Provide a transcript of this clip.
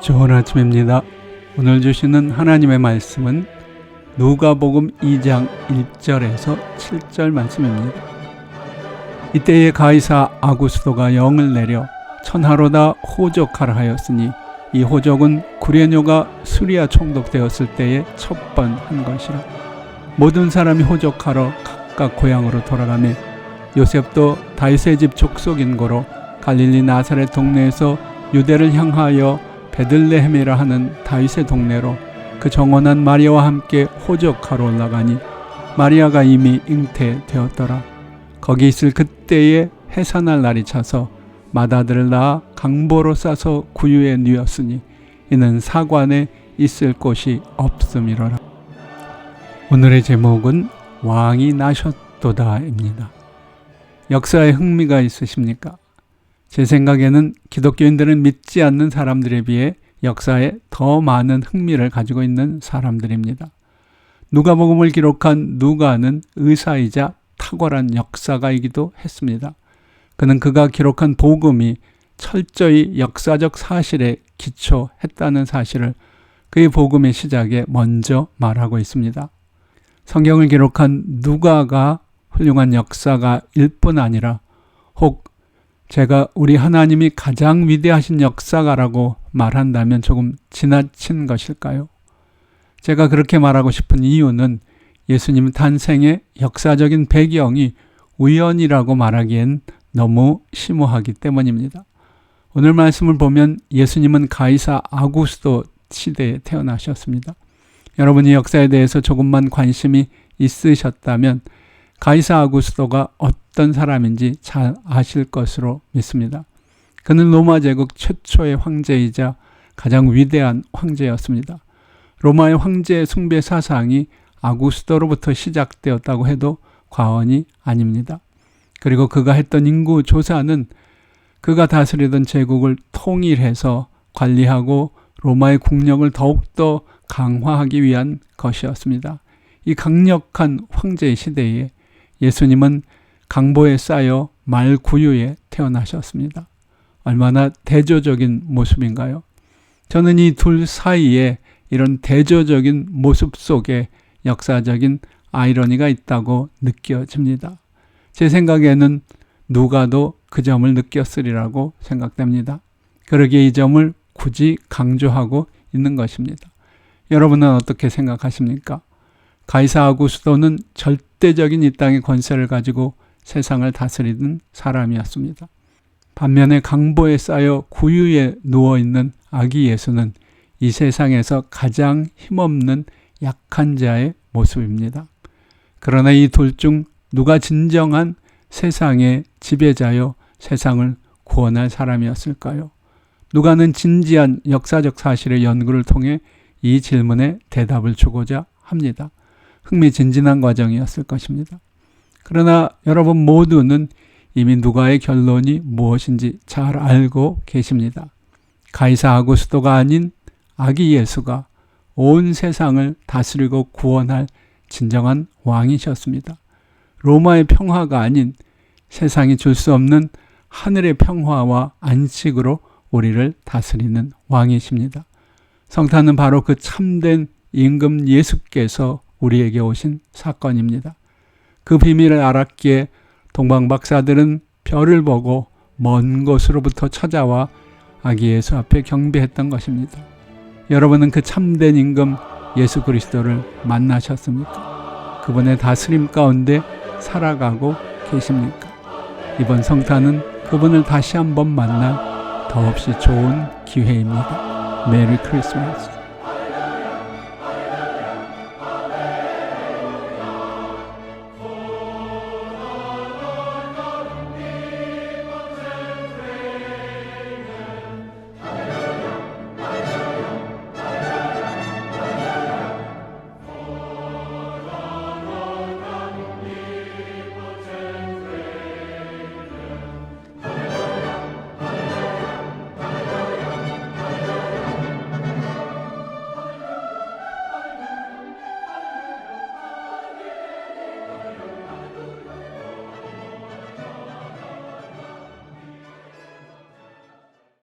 좋은 아침입니다. 오늘 주시는 하나님의 말씀은 누가복음 2장 1절에서 7절 말씀입니다. 이때에 가이사 아구스도가 영을 내려 천하로다 호적하라 하였으니 이 호적은 구레뇨가 수리아 총독되었을 때에 첫 번 한 것이라 모든 사람이 호적하러 각각 고향으로 돌아가며 요셉도 다윗의 집 족속인 고로 갈릴리 나사렛 동네에서 유대를 향하여 베들레헴이라 하는 다윗의 동네로 그 정원한 마리아와 함께 호적하러 올라가니 마리아가 이미 잉태되었더라. 거기 있을 그때에 해산할 날이 차서 마다들을 낳아 강보로 싸서 구유에 누였으니 이는 사관에 있을 곳이 없음이로라. 오늘의 제목은 왕이 나셨도다입니다. 역사에 흥미가 있으십니까? 제 생각에는 기독교인들은 믿지 않는 사람들에 비해 역사에 더 많은 흥미를 가지고 있는 사람들입니다. 누가복음을 기록한 누가는 의사이자 탁월한 역사가이기도 했습니다. 그는 그가 기록한 복음이 철저히 역사적 사실에 기초했다는 사실을 그의 복음의 시작에 먼저 말하고 있습니다. 성경을 기록한 누가가 훌륭한 역사가일 뿐 아니라 혹 제가 우리 하나님이 가장 위대하신 역사가라고 말한다면 조금 지나친 것일까요? 제가 그렇게 말하고 싶은 이유는 예수님 탄생의 역사적인 배경이 우연이라고 말하기엔 너무 심오하기 때문입니다. 오늘 말씀을 보면 예수님은 가이사 아구스도 시대에 태어나셨습니다. 여러분이 역사에 대해서 조금만 관심이 있으셨다면 가이사 아구스도가 어떤 사람인지 잘 아실 것으로 믿습니다. 그는 로마 제국 최초의 황제이자 가장 위대한 황제였습니다. 로마의 황제 숭배 사상이 아구스도로부터 시작되었다고 해도 과언이 아닙니다. 그리고 그가 했던 인구 조사는 그가 다스리던 제국을 통일해서 관리하고 로마의 국력을 더욱더 강화하기 위한 것이었습니다. 이 강력한 황제의 시대에 예수님은 강보에 쌓여 말구유에 태어나셨습니다. 얼마나 대조적인 모습인가요? 저는 이 둘 사이에 이런 대조적인 모습 속에 역사적인 아이러니가 있다고 느껴집니다. 제 생각에는 누가도 그 점을 느꼈으리라고 생각됩니다. 그러기에 이 점을 굳이 강조하고 있는 것입니다. 여러분은 어떻게 생각하십니까? 가이사 아구스도는 절대적인 이 땅의 권세를 가지고 세상을 다스리던 사람이었습니다. 반면에 강보에 쌓여 구유에 누워 있는 아기 예수는 이 세상에서 가장 힘없는 약한 자의 모습입니다. 그러나 이 둘 중 누가 진정한 세상의 지배자요 세상을 구원할 사람이었을까요? 누가는 진지한 역사적 사실의 연구를 통해 이 질문에 대답을 주고자 합니다. 흥미진진한 과정이었을 것입니다. 그러나 여러분 모두는 이미 누가의 결론이 무엇인지 잘 알고 계십니다. 가이사 아구스도가 아닌 아기 예수가 온 세상을 다스리고 구원할 진정한 왕이셨습니다. 로마의 평화가 아닌 세상이 줄 수 없는 하늘의 평화와 안식으로 우리를 다스리는 왕이십니다. 성탄은 바로 그 참된 임금 예수께서 우리에게 오신 사건입니다. 그 비밀을 알았기에 동방 박사들은 별을 보고 먼 곳으로부터 찾아와 아기 예수 앞에 경배했던 것입니다. 여러분은 그 참된 임금 예수 그리스도를 만나셨습니까? 그분의 다스림 가운데 살아가고 계십니까? 이번 성탄은 그분을 다시 한번 만날 더없이 좋은 기회입니다. 메리 크리스마스.